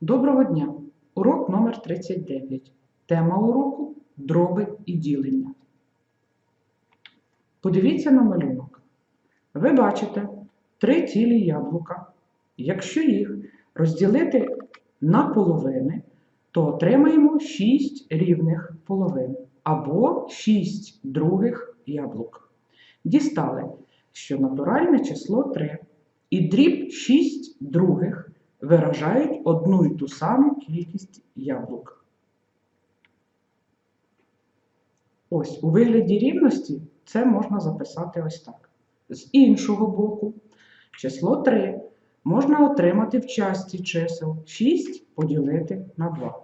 Доброго дня! Урок номер 39. Тема уроку дроби і ділення. Подивіться на малюнок. Ви бачите три цілі яблука. Якщо їх розділити на половини, то отримаємо 6 рівних половин або 6 других яблук. Дістали, що натуральне число 3 і дріб 6 других виражають одну й ту саму кількість яблук. Ось у вигляді рівності це можна записати ось так. З іншого боку, число 3 можна отримати в часті чисел 6 поділити на 2.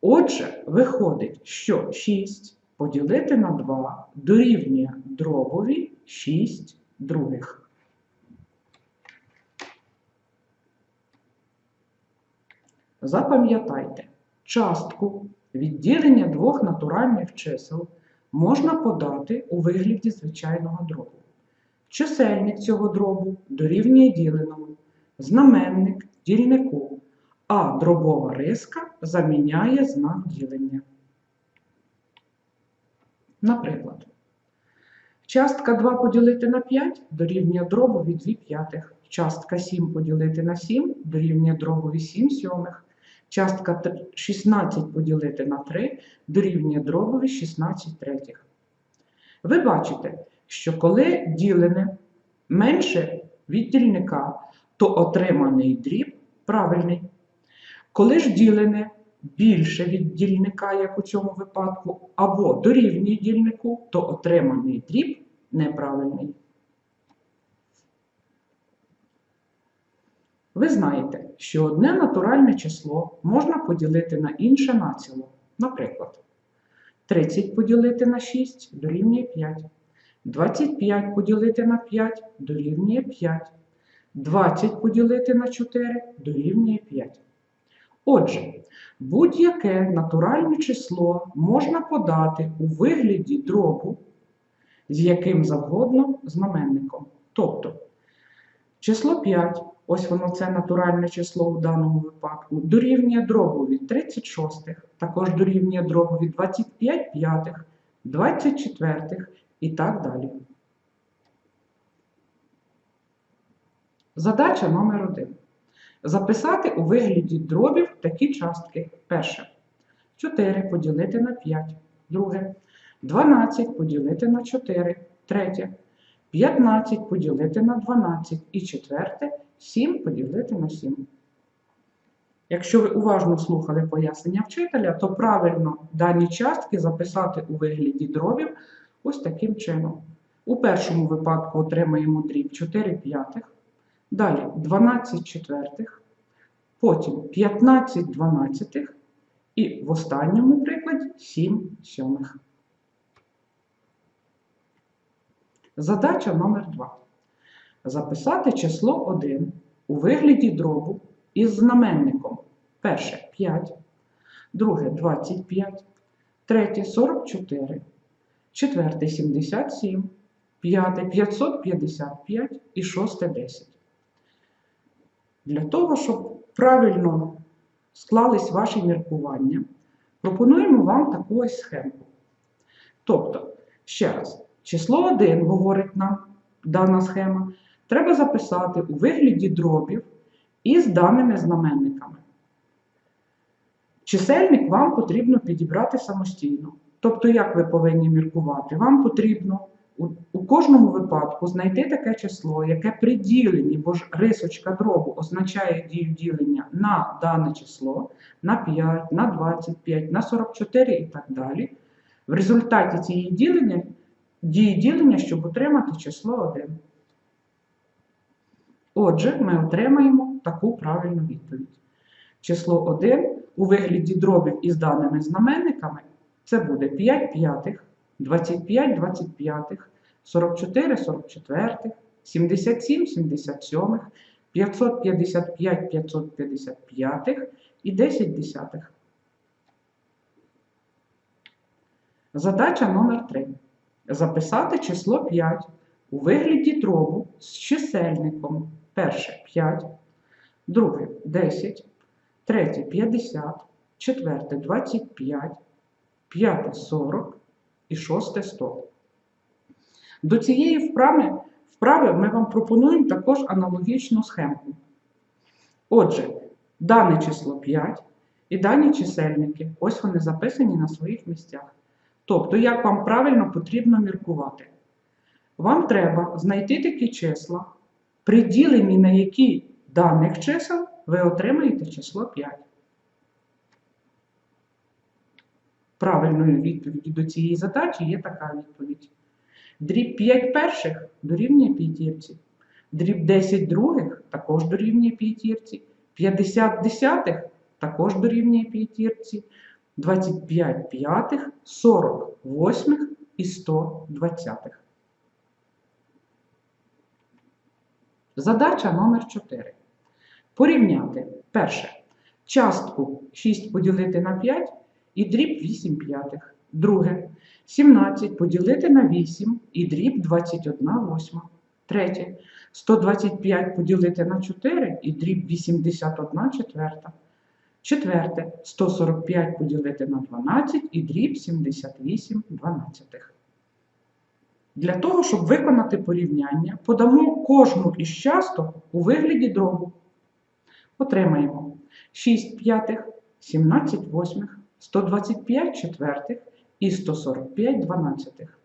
Отже, виходить, що 6 поділити на 2 дорівнює дробові 6 других. Запам'ятайте, частку відділення двох натуральних чисел можна подати у вигляді звичайного дробу. Чисельник цього дробу дорівнює діленому, знаменник дільнику, а дробова риска заміняє знак ділення. Наприклад, частка 2 поділити на 5 дорівнює дробові 2 п'ятих, частка 7 поділити на 7 дорівнює дробові 7 сьомих, частка 16 поділити на 3 дорівнює дробові 16 третіх. Ви бачите, що коли ділене менше від дільника, то отриманий дріб правильний. Коли ж ділене більше від дільника, як у цьому випадку, або дорівнює дільнику, то отриманий дріб неправильний. Ви знаєте, що одне натуральне число можна поділити на інше націло. Наприклад, 30 поділити на 6 дорівнює 5. 25 поділити на 5 дорівнює 5. 20 поділити на 4 дорівнює 5. Отже, будь-яке натуральне число можна подати у вигляді дробу з яким завгодно знаменником. Тобто, число 5, ось воно це натуральне число в даному випадку, дорівнює дробові 36, також дорівнює дробові 25 п'ятих, 24 і так далі. Задача номер 1. Записати у вигляді дробів такі частки. Перше. 4 поділити на 5. Друге. 12 поділити на 4. Третє. 15 поділити на 12. І четверте. 7 поділити на 7. Якщо ви уважно слухали пояснення вчителя, то правильно дані частки записати у вигляді дробів ось таким чином. У першому випадку отримаємо дріб 4 п'ятих, далі 12 четвертих, потім 15 дванадцятих і в останньому прикладі 7 сьомих. Задача номер 2. Записати число 1 у вигляді дробу із знаменником. Перше 5, друге 25, третє 44, четверте 77, п'яте 555 і шосте 10. Для того, щоб правильно склались ваші міркування, пропонуємо вам таку ось схемку. Тобто, ще раз, число 1 говорить нам дана схема, треба записати у вигляді дробів із даними знаменниками. Чисельник вам потрібно підібрати самостійно. Тобто, як ви повинні міркувати? Вам потрібно у, кожному випадку знайти таке число, яке при діленні, бо ж рисочка дробу означає дію ділення на дане число, на 5, на 25, на 44 і так далі. В результаті цієї ділення, дії ділення, щоб отримати число 1. Отже, ми отримаємо таку правильну відповідь. Число 1 у вигляді дробів із даними знаменниками це буде 5 п'ятих, 25 25, 44 44, 77 77, 555 555 і 10 десятих. Задача номер 3. Записати число 5 у вигляді дробу з чисельником. Перше 5, друге 10, третє 50, четверте 25, п'яте 40 і шосте 100. До цієї вправи, вправи ми вам пропонуємо також аналогічну схемку. Отже, дане число 5 і дані чисельники, ось вони записані на своїх місцях. Тобто, як вам правильно потрібно міркувати? Вам треба знайти такі числа, при діленні на які даних чисел ви отримаєте число 5. Правильною відповіддю до цієї задачі є така відповідь. Дріб 5 перших дорівнює п'ятірці. Дріб 10 других також дорівнює п'ятірці. 50 десятих також дорівнює п'ятірці. 25 п'ятих, 40 восьмих і 100 двадцятих. Задача номер 4. Порівняти перше. Частку 6 поділити на 5 і дріб 8 п'ятих. Друге. 17 поділити на 8 і дріб 21 восьма. Третє. 125 поділити на 4 і дріб 81 четверта. Четверте. 145 поділити на 12 і дріб 78 дванадцятих. Для того, щоб виконати порівняння, подамо кожну із часток у вигляді дробу. Отримаємо 6 п'ятих, 17 восьмих, 125 четвертих і 145 дванадцятих.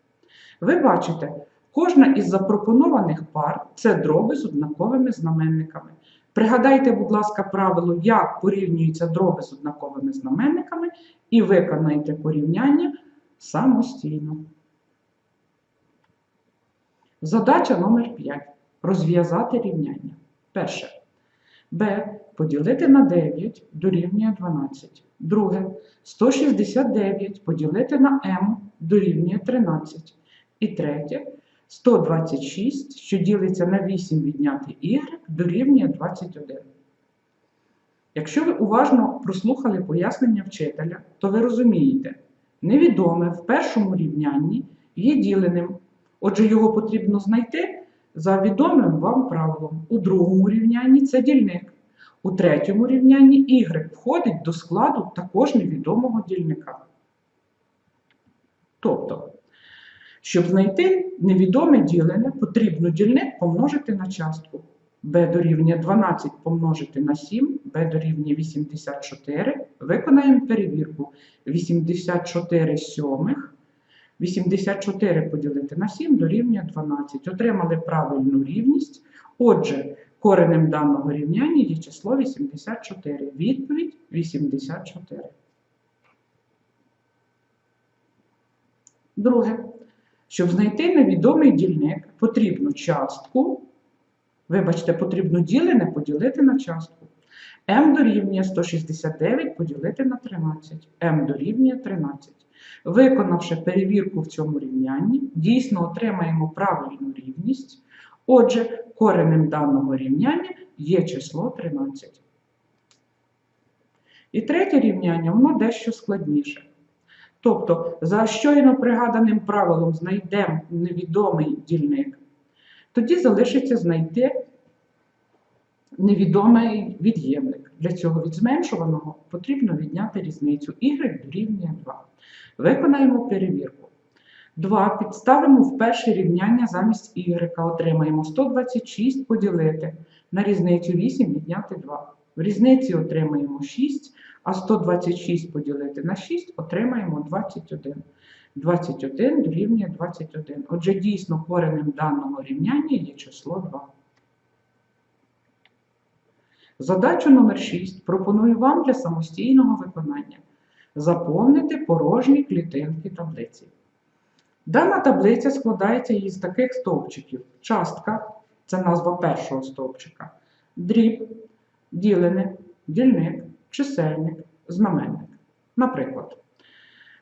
Ви бачите, кожна із запропонованих пар це дроби з однаковими знаменниками. Пригадайте, будь ласка, правило, як порівнюються дроби з однаковими знаменниками, і виконайте порівняння самостійно. Задача номер 5. Розв'язати рівняння. Перше. Б поділити на 9 дорівнює 12. Друге. 169 поділити на М дорівнює 13. І третє. 126, що ділиться на 8 відняти y, дорівнює 21. Якщо ви уважно прослухали пояснення вчителя, то ви розумієте, невідоме в першому рівнянні є діленим, отже, його потрібно знайти за відомим вам правилом. У другому рівнянні це дільник. У третьому рівнянні y входить до складу також невідомого дільника. Тобто, щоб знайти невідоме ділене, потрібно дільник помножити на частку. b дорівнює 12 помножити на 7, b дорівнює 84. Виконаємо перевірку. 84 сьомих. 84 поділити на 7 дорівнює 12. Отримали правильну рівність. Отже, коренем даного рівняння є число 84. Відповідь 84. Друге. Щоб знайти невідомий дільник, потрібно частку, вибачте, потрібно ділене поділити на частку. m дорівнює 169 поділити на 13. m дорівнює 13. Виконавши перевірку в цьому рівнянні, дійсно отримаємо правильну рівність. Отже, коренем даного рівняння є число 13. І третє рівняння, воно дещо складніше. Тобто, за щойно пригаданим правилом знайдемо невідомий дільник, тоді залишиться знайти невідомий від'ємник. Для цього від зменшуваного потрібно відняти різницю y дорівнює 2. Виконаємо перевірку. 2 підставимо в перше рівняння замість y, отримаємо 126 поділити на різницю 8 відняти 2. В різниці отримаємо 6, а 126 поділити на 6 отримаємо 21. 21 дорівнює 21. Отже, дійсно коренем даного рівняння є число 2. Задачу номер 6 пропоную вам для самостійного виконання заповнити порожні клітинки таблиці. Дана таблиця складається із таких стовпчиків. Частка це назва першого стовпчика, дріб, ділене, дільник, чисельник, знаменник. Наприклад,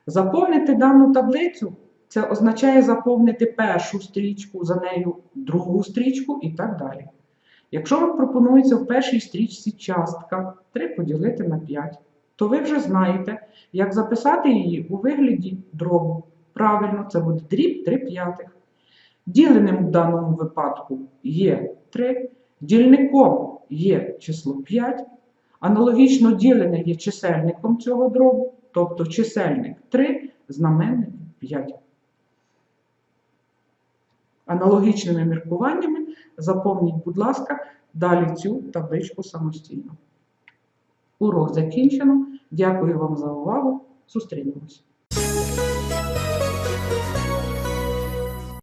заповнити дану таблицю це означає заповнити першу стрічку, за нею другу стрічку і так далі. Якщо вам пропонується в першій стрічці частка 3 поділити на 5, то ви вже знаєте, як записати її у вигляді дробу. Правильно, це буде дріб 3 п'ятих. Діленим в даному випадку є 3, дільником є число 5, Аналогічно ділення є чисельником цього дробу, тобто чисельник 3, знаменник 5. Аналогічними міркуваннями заповніть, будь ласка, далі цю табличку самостійно. Урок закінчено. Дякую вам за увагу. Зустрінемось.